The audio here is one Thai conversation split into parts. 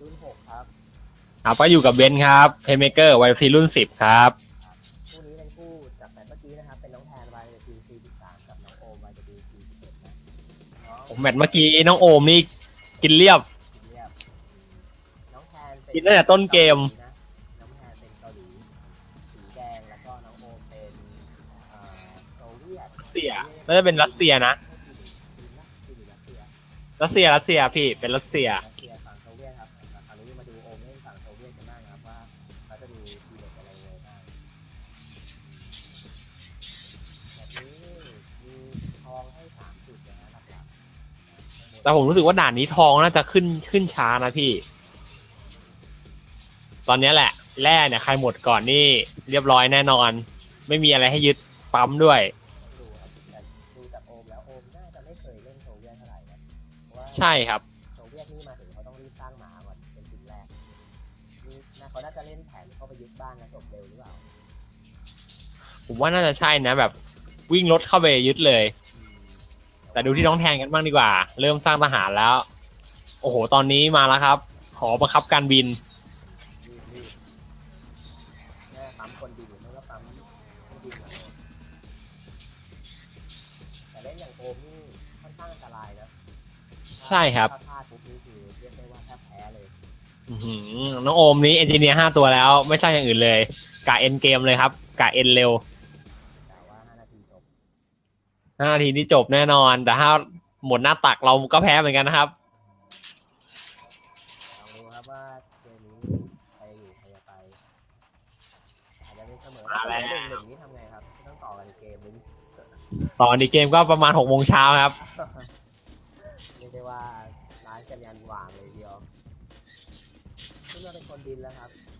รุ่นหกครับครับก็อยู่กับเบนซ์ครับเพย์เมเกอร์วายซีรุ่นสิบครับคู่นี้เป็นคู่จากแต่เมื่อกี้นะครับ เป็นน้องแทน YWC 43กับน้องโอม YWC 11นะน้องผมแมตช์เมื่อกี้น้องโอมนี่กินเรียบ เรียบน้องแทนเป็กินตั้งแต่ต้นเกม นะน้องแทนเป็นเกาหลีสีแดงแล้วก็น้องโอมเป็นเอ่อโซเวียตรัสเซียน่าจะเป็นรัสเซียนะจีนรัสเซีย รัสเซียรัสเซียพี่เป็นรัสเซีย แต่ผมรู้สึกว่าด่านนี้ทองน่าจะขึ้นขึ้นช้านะพี่ ตอนนี้แหละ แร่เนี่ยใครหมดก่อนนี่เรียบร้อยแน่นอน ไม่มีอะไรให้ยึดปั๊มด้วย ดูครับแต่ดูจากโอมแล้วโอมน่าจะไม่เคยเล่นโซเวียตเท่าไหร่นะเพราะว่าใช่ครับ โซเวียตนี่มาถึงเขาต้องรีบสร้างม้าก่อนเป็นสิ่งแรกนี่นะเขาน่าจะเล่นแผนเข้าไปยึดบ้านแล้วจบเร็วหรือเปล่าผมว่าน่าจะใช่นะแบบวิ่งรถเข้าไปยึดเลย แต่ดูที่น้องแทนกันบ้างดีกว่า เริ่มสร้างทหารแล้ว โอ้โห ตอนนี้มาแล้วครับ หอบังคับการบิน รีบรีบแม่ปั๊มคนดีไม่ก็ปั๊มคนดีหน่อยแต่เล่นอย่างโอมนี่ค่อนข้างอันตรายนะใช่ครับ ถ้าพลาดปุ๊บนี่คือเรียกได้ว่าแทบแพ้เลยอื้อหือน้องโอมนี้เอนจิเนียร์ห้าตัวแล้ว ไม่ใช่อย่างอื่นเลย กะเอ็นเกมเลยครับ กะเอ็นเร็ว ห้านาทีนี้จบแน่นอน แต่ถ้าหมดหน้าตักเราก็แพ้เหมือนกันนะครับ ลองดูครับว่าเกมนี้ใครอยู่ใครจะไปอาจจะเป็นเสมอมาแล้ว หนึ่งหนึ่งนี่ทำไงครับต้องต่อกันในเกมนี้ตอนนี้เกมก็ประมาณหกโมงเช้าครับ เรียกได้ว่าร้านกันยันหว่างเลยทีเดียวขึ้นมาเป็นคนดินแล้วครับกับเจ้เทีย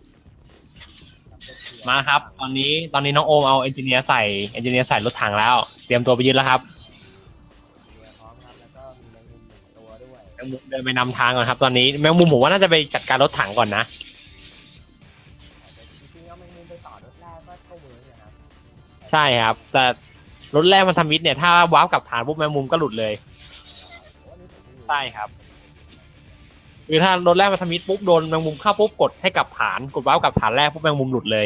มาครับ ตอนนี้ตอนนี้น้องโอมเอาเอนจิเนียร์ใส่เอนจิเนียร์ใส่รถถังแล้ว เตรียมตัวไปยึดแล้วครับเทียพร้อมครับ แล้วก็มีแมงมุมหนึ่งตัวด้วยแมงมุมเดินไปนำทางก่อนครับ ตอนนี้แมงมุมผมว่าน่าจะไปจัดการรถถังก่อนนะจริงๆเอาแมงมุมไปต่อรถแรกก็เข้าเมืองนะครับใช่ครับ แต่รถแรกมันทำมิดเนี่ยถ้าว้าวกลับฐานปุ๊บแมงมุมก็หลุดเลย โอ้อันนี้ผมไม่รู้ใช่ครับ คือถ้ารถแรกมันทำมิดปุ๊บโดนแมงมุมเข้าปุ๊บกดให้กลับฐานกดว้าวกลับฐานแรกปุ๊บแมงมุมหลุดเลย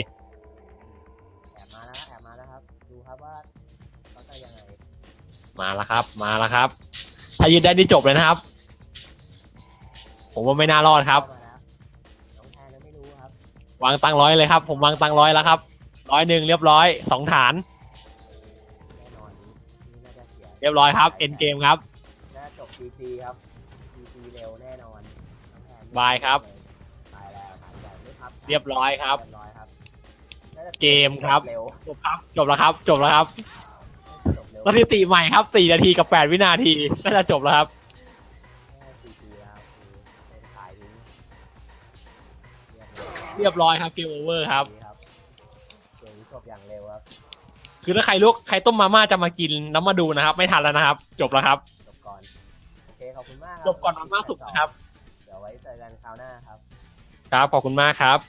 แอบมาแล้วแอบมาแล้วครับ ดูครับว่าเขาจะยังไงมาแล้วครับ มาแล้วครับ ถ้ายึดได้นี่จบเลยนะครับ ผมว่าไม่น่ารอดครับ เข้ามาแล้วน้องแทนยังไม่รู้ครับวางตังร้อยเลยครับ ผมวางตังร้อยแล้วครับร้อยหนึ่งเรียบร้อยสองฐาน แน่นอนนี่น่าจะเสียเรียบร้อยครับเอ็นเกมครับ น่าจบ GG ครับ GG เร็วแน่นอนน้องแทน บายครับ ตายแล้วหายใจไม่พับเรียบร้อยครับเรียบร้อยครับน่าจะเกมครับ เร็วจบครับจบแล้วครับ จบแล้วครับน่าจะจบเร็วสถิติใหม่ครับสี่นาทีกับแปดวินาทีน่าจะจบแล้วครับแค่ GG แล้วคือเป็นขายทิ้งเรียบร้อยครับเกมโอเวอร์ครับ ดีครับเกมนี้จบอย่างเร็วครับคือถ้าใครลวกใครต้มมาม่าจะมากินแล้วมาดูนะครับ ไม่ทันแล้วนะครับ จบแล้วครับ จบก่อนโอเคขอบคุณมากครัจบก่อนมาม่าสุกนะครับเดี๋ยว ไว้เจอกันคราวหน้าครับ ครับ ขอบคุณมากครับ